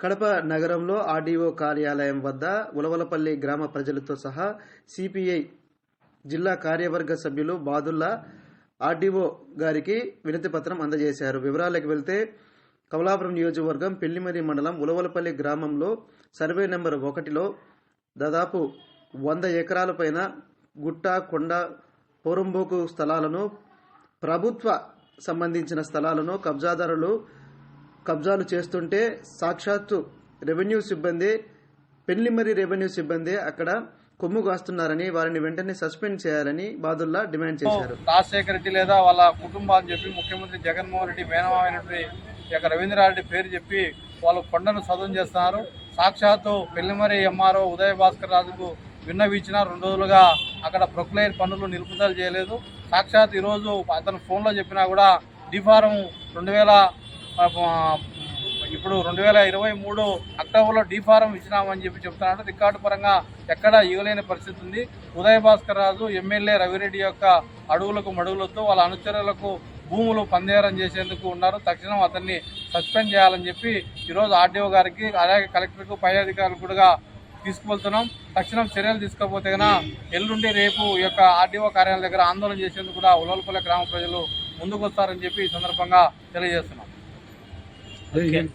కడప నగరంలో ఆర్డీఓ కార్యాలయం వద్ద ఉలవలపల్లి గ్రామ ప్రజలతో సహా సిపిఐ జిల్లా కార్యవర్గ సభ్యులు బాదుల్లా ఆర్డీఓ గారికి వినతి పత్రం అందజేశారు. వివరాలకు వెళ్తే కమలాపురం నియోజకవర్గం పెళ్ళిమరి మండలం ఉలవలపల్లి గ్రామంలో సర్వే నెంబర్ ఒకటిలో దాదాపు వంద ఎకరాల పైన గుట్ట కొండ పోరంబోకు స్థలాలను ప్రభుత్వ సంబంధించిన స్థలాలను కబ్జాదారులు కబ్జాలు చేస్తుంటే సాక్షాత్తు రెవెన్యూ సిబ్బంది పెళ్ళిమరి రెవెన్యూ సిబ్బంది అక్కడ కొమ్ము కాస్తున్నారని వారిని వెంటనే సస్పెండ్ చేయాలని బాదుల్లా డిమాండ్ చేశారు. రాజశేఖర రెడ్డి లేదా వాళ్ళ కుటుంబాన్ని చెప్పి ముఖ్యమంత్రి జగన్మోహన్ రెడ్డి మేనమైనటువంటి యొక్క రవీంద్రారెడ్డి పేరు చెప్పి వాళ్ళు కొండను సదం చేస్తున్నారు. సాక్షాత్తు పెళ్ళిమరి ఎంఆర్ఓ ఉదయ భాస్కర్ రాజుకు విన్నవించిన రెండు రోజులుగా అక్కడ ప్రొక్లైన్ పనులు నిలుపుదల చేయలేదు. సాక్షాత్ ఈరోజు అతను ఫోన్లో చెప్పినా కూడా డిఫారం రెండు వేల ఇప్పుడు రెండు వేల ఇరవై మూడు అక్టోబర్లో డిఫారం ఇచ్చినామని చెప్పి చెప్తున్నాడు. రికార్డు పరంగా ఎక్కడ ఇవ్వలేని పరిస్థితి ఉంది. ఉదయ భాస్కర్ రాజు ఎమ్మెల్యే రవిరెడ్డి యొక్క అడుగులకు మడుగులతో వాళ్ళ అనుచరులకు భూములు పందేరం చేసేందుకు ఉన్నారు. తక్షణం అతన్ని సస్పెండ్ చేయాలని చెప్పి ఈరోజు ఆర్డీఓ గారికి అలాగే కలెక్టర్కు పై అధికారులు కూడా తీసుకువెళ్తున్నాం. తక్షణం చర్యలు తీసుకోకపోతే గన ఎల్లుండి రేపు ఈ యొక్క ఆర్డీఓ కార్యాలయం దగ్గర ఆందోళన చేసేందుకు కూడా ఉలవలపల్లి గ్రామ ప్రజలు ముందుకు వస్తారని చెప్పి ఈ సందర్భంగా తెలియజేస్తున్నాం. Okay.